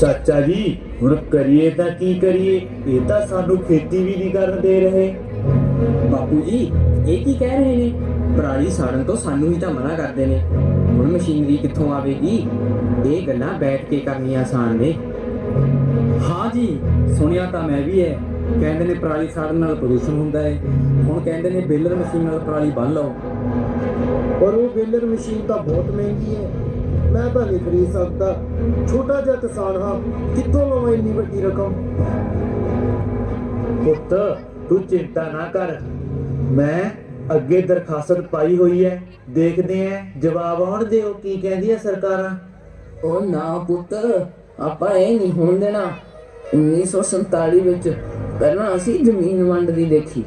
ਚਾਚਾ ਜੀ ਹੁਣ ਕਰੀਏ ਤਾਂ ਕੀ ਕਰੀਏ? ਇਹ ਤਾਂ ਸਾਨੂੰ ਖੇਤੀ ਵੀ ਨਹੀਂ ਕਰਨ ਦੇ ਰਹੇ। ਬਾਪੂ ਜੀ ਇਹ ਕੀ ਕਹਿ ਰਹੇ ਨੇ? ਪਰਾਲੀ ਸਾੜਨ ਤੋਂ ਸਾਨੂੰ ਹੀ ਤਾਂ ਮਨਾ ਕਰਦੇ ਨੇ। ਹੁਣ ਮਸ਼ੀਨਰੀ ਕਿੱਥੋਂ ਆਵੇਗੀ? ਇਹ ਗੱਲਾਂ ਬੈਠ ਕੇ ਕਰਨੀਆਂ ਆਸਾਨ ਨੇ। ਹਾਂ ਜੀ ਸੁਣਿਆ ਤਾਂ ਮੈਂ ਵੀ ਹੈ। ਕਹਿੰਦੇ ਨੇ ਪਰਾਲੀ ਸਾੜਨ ਨਾਲ ਪ੍ਰਦੂਸ਼ਣ ਹੁੰਦਾ ਹੈ। ਹੁਣ ਕਹਿੰਦੇ ਨੇ ਬੇਲਰ ਮਸ਼ੀਨ ਨਾਲ ਪਰਾਲੀ ਬੰਨ ਲਓ। ਪਰ ਉਹ ਬੇਲਰ ਮਸ਼ੀਨ ਤਾਂ ਬਹੁਤ ਮਹਿੰਗੀ ਹੈ। ਮੈਂ ਤਾਂ ਨਹੀਂ ਖਰੀਦ ਸਕਦਾ। ਛੋਟਾ ਜਿਹਾ ਕਿਸਾਨ ਹਾਂ ਕਿੱਥੋਂ ਲਵਾਂ ਇੰਨੀ ਵੱਡੀ ਰਕਮ? ਪੁੱਤ ਤੂੰ ਚਿੰਤਾ ਨਾ ਕਰ। ਮੈਂ ਅੱਗੇ ਦਰਖਾਸਤ ਪਾਈ ਹੋਈ ਹੈ। ਦੇਖਦੇ ਆਂ ਜਵਾਬ ਆਉਣ ਦਿਓ ਕੀ ਕਹਿੰਦੀਆਂ ਸਰਕਾਰਾਂ? ਉਹ ਨਾ ਪੁੱਤ ਆਪਾਂ ਇਹ ਨਹੀਂ ਹੋਣ ਦੇਣਾ। 1947 ਵਿੱਚ ਪਹਿਲਾਂ ਅਸੀਂ ਜ਼ਮੀਨ ਵੰਡ ਦੀ ਦੇਖੀ।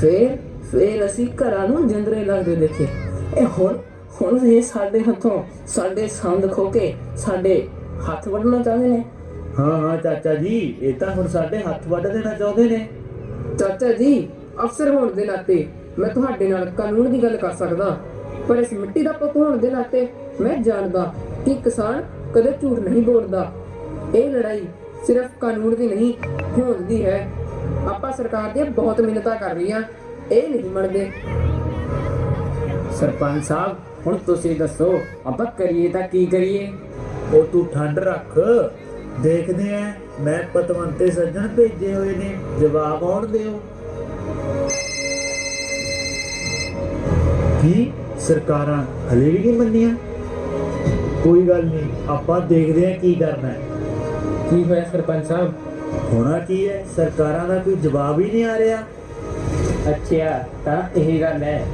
ਫਿਰ ਫਿਰ ਅਸੀਂ ਘਰਾਂ ਨੂੰ ਜਿੰਦਰੇ ਲੱਗਦੇ ਦੇਖੇ। ਇਹ ਹੁਣ ਹੁਣ ਇਹ ਸਾਡੇ ਹੱਥੋਂ ਸਾਡੇ ਸੰਦ ਖੋ ਕੇ ਸਾਡੇ ਹੱਥ ਵੱਢਣਾ ਚਾਹੁੰਦੇ ਨੇ? ਹਾਂ ਹਾਂ ਚਾਚਾ ਜੀ ਇਹ ਤਾਂ ਹੁਣ ਸਾਡੇ ਹੱਥ ਵੱਢ ਦੇਣਾ ਚਾਹੁੰਦੇ ਨੇ। ਚਾਚਾ ਜੀ ਅਫਸਰ ਹੋਣ ਦੇ ਨਾਤੇ ਮੈਂ ਤੁਹਾਡੇ ਨਾਲ ਕਾਨੂੰਨ ਦੀ ਗੱਲ ਕਰ ਸਕਦਾ। ਪਰ ਇਸ ਮਿੱਟੀ ਦਾ ਪੁੱਤ ਹੋਣ ਦੇ ਨਾਤੇ ਮੈਂ ਜਾਣਦਾ ਕਿ ਕਿਸਾਨ ਕਦੇ ਝੂਠ ਨਹੀਂ ਬੋਲਦਾ। ਇਹ ਲੜਾਈ ਸਿਰਫ ਕਾਨੂੰਨ ਦੀ ਨਹੀਂ ਹੋਂਦ ਦੀ ਹੈ। ਆਪਾਂ ਸਰਕਾਰ ਦੀਆਂ ਬਹੁਤ ਮਿਹਨਤਾਂ ਕਰ ਰਹੀਆਂ ਇਹ ਨਹੀਂ ਮੰਨਦੇ। ਸਰਪੰਚ ਸਾਹਿਬ ਹੁਣ ਤੁਸੀਂ ਦੱਸੋ ਆਪਾਂ ਕਰੀਏ ਤਾਂ ਕੀ ਕਰੀਏ? ਉਹ ਤੂੰ ਠੰਡ ਰੱਖ। ਦੇਖਦੇ ਆਂ ਮੈਂ ਪਤਵੰਤੇ ਸੱਜਣ ਭੇਜੇ ਹੋਏ ਨੇ। ਜਵਾਬ ਆਉਣ ਦਿਓ? ਕੀ? ਸਰਕਾਰਾਂ ਹਲੇ ਵੀ ਨਹੀਂ ਮੰਨੀਆਂ? ਕੋਈ ਗੱਲ ਨਹੀਂ ਆਪਾਂ ਦੇਖਦੇ ਆਂ ਕੀ ਕਰਨਾ ਹੈ। ਕੀ ਹੋਇਆ ਸਰਪੰਚ ਸਾਹਿਬ? ਹੋਣਾ ਕੀ ਹੈ? ਸਰਕਾਰਾਂ ਦਾ ਕੋਈ ਜਵਾਬ ਹੀ ਨਹੀਂ ਆ ਰਿਹਾ। ਅੱਛਾ ਤਾਂ ਇਹ ਗੱਲ ਹੈ।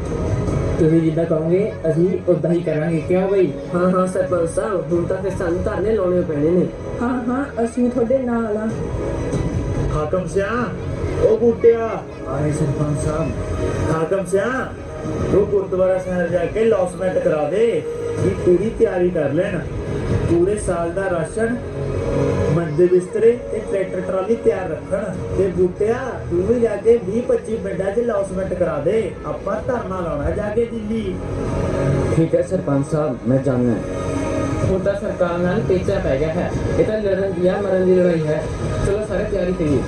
ਤੁਸੀਂ ਜਿੱਦਾਂ ਕਹੋਗੇ ਅਸੀਂ ਉਦਾਂ ਹੀ ਕਰਾਂਗੇ ਕਿਉਂ ਬਈ ਹਾਂ ਹਾਂ ਸਰਪੰਚ ਸਾਹਿਬ ਹੁਣ ਤਾਂ ਫਿਰ ਸਾਨੂੰ ਧਰਨੇ ਲਾਉਣੇ ਪੈਣੇ ਨੇ ਹਾਂ ਹਾਂ ਅਸੀਂ ਤੁਹਾਡੇ ਨਾਲ ਆ ਹਾਕਮ ਸਿਆ ਉਹ ਬੂਟਿਆ ਆਏ ਸਰਪੰਚ ਸਾਹਿਬ ਹਾਕਮ ਸਿਆ ਤੂੰ ਗੁਰਦੁਆਰਾ ਸਾਹਿਬ ਜਾ ਕੇ ਲੌਸਮੈਂਟ ਕਰਾ ਦੇ ਕਿ ਪੂਰੀ ਤਿਆਰੀ ਕਰ ਲੈਣ ਪੂਰੇ ਸਾਲ ਦਾ ਰਾਸ਼ਨ ਮੰਦੇ ਬਿਸਤਰੇ ਤੇ ਟਰੈਕਟਰ ਟਰਾਲੀ ਤਿਆਰ ਰੱਖਣ ਤੇ ਬੂਟਿਆ ਤੂੰ ਵੀ ਜਾ ਕੇ 20 25 ਪਿੰਡਾਂ 'ਚ ਲੌਸਮੈਂਟ ਕਰਾ ਦੇ। ਆਪਾਂ ਧਰਨਾ ਲਾਉਣਾ ਜਾ ਕੇ ਦਿੱਲੀ। ਠੀਕ ਹੈ ਸਰਪੰਚ ਸਾਹਿਬ ਮੈਂ ਜਾਣਦਾ ਹੁਣ ਤਾਂ ਸਰਕਾਰ ਨਾਲ ਪੇਚਾ ਪੈ ਗਿਆ ਹੈ। ਇਹ ਤਾਂ ਲੜਨ ਦੀ ਆ ਮਰਨ ਦੀ ਲੜਾਈ ਹੈ। ਚਲੋ ਸਾਰੇ ਤਿਆਰੀ ਕਰੀਏ।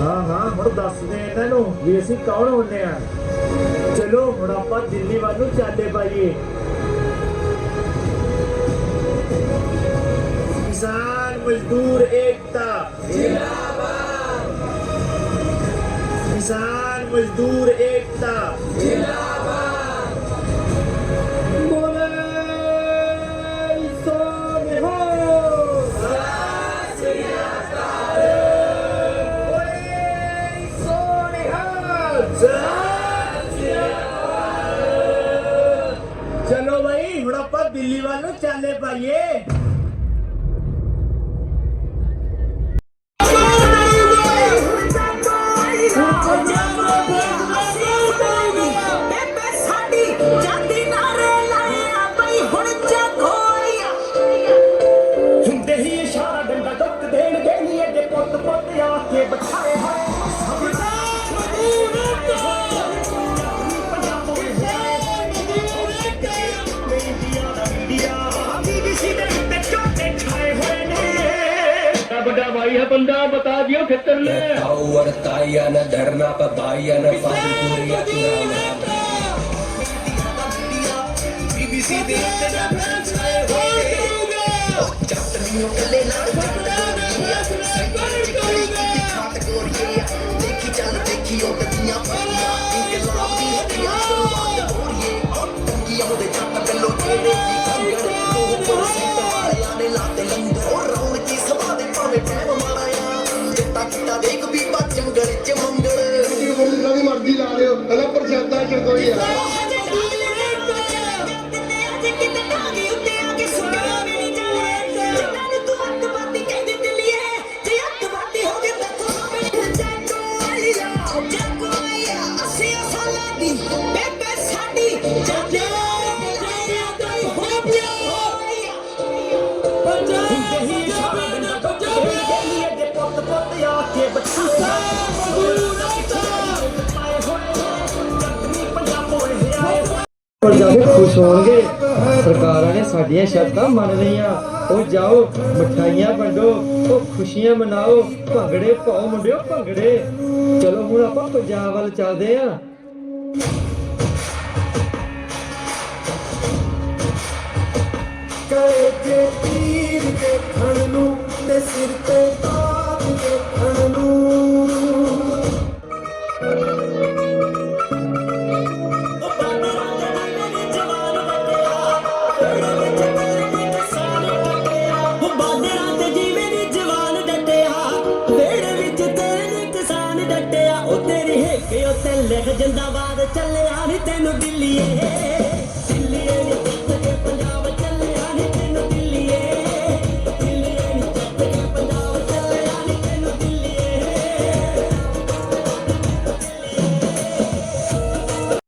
ਹਾਂ ਹਾਂ ਹੁਣ ਦੱਸ ਦੇ ਇਹਨਾਂ ਨੂੰ ਵੀ ਅਸੀਂ ਕੌਣ ਹੁੰਨੇ ਆ। ਚਲੋ ਹੁਣ ਆਪਾਂ ਦਿੱਲੀ ਵੱਲ ਨੂੰ ਚਾਲੇ ਪਾਈਏ। ਕਿਸਾਨ ਮਜ਼ਦੂਰ ਏਕਤਾ ਜਿੰਦਾਬਾਦ ਕਿਸਾਨ ਮਜ਼ਦੂਰ ਏਕਤਾ ਜਿੰਦਾਬਾਦ ਬੋਲੇ ਚਲੋ ਭਾਈ ਹੁਣ ਆਪਾਂ ਦਿੱਲੀ ਵੱਲ ਨੂੰ ਚਾਲੇ ਪਾਈਏ। ਦੀਆਂ ਖੇਤਰ ਨੇ ਤਾਉਰ ਤਾਇਆ ਨਾ ਧਰਨਾ ਪਬਾਇਆ ਨਾ ਪਾਲਪੂਰੀਆ ਤੁਰਾਨਾ ਬੀਬੀਸੀ ਦੇ ਉੱਤੇ ਜਾ ਫਰਾਂਸ ਆਏ ਹੋਏ ਚੱਟ ਦੀ ਉਹ ਕਦੇ ਸਾਡੀ ਖੁਸ਼ ਹੋਣਗੇ। ਸਰਕਾਰਾਂ ਨੇ ਸਾਡੀਆਂ ਸ਼ਰਤਾਂ ਮੰਨ ਲਈਆਂ। ਉਹ ਜਾਓ, ਮਠਾਈਆਂ ਵੰਡੋ, ਉਹ ਖੁਸ਼ੀਆਂ ਮਨਾਓ। ਭੰਗੜੇ ਪਾਓ ਮੁੰਡਿਓ, ਭੰਗੜੇ। ਚਲੋ ਹੁਣ ਆਪਾਂ ਪੰਜਾਬ ਵੱਲ ਚੱਲਦੇ ਆਂ ਦੇ ਸਿਰ ਤੇ ਤਾਜ ਦੇਖਣ ਨੂੰ ਉੱਤੇ ਰਹਿ ਕੇ ਉੱਤੇ ਲਿਖ ਜਿੰਦਾਬਾਦ ਚੱਲਿਆ ਨਹੀਂ ਤੈਨੂੰ ਦਿੱਲੀਏ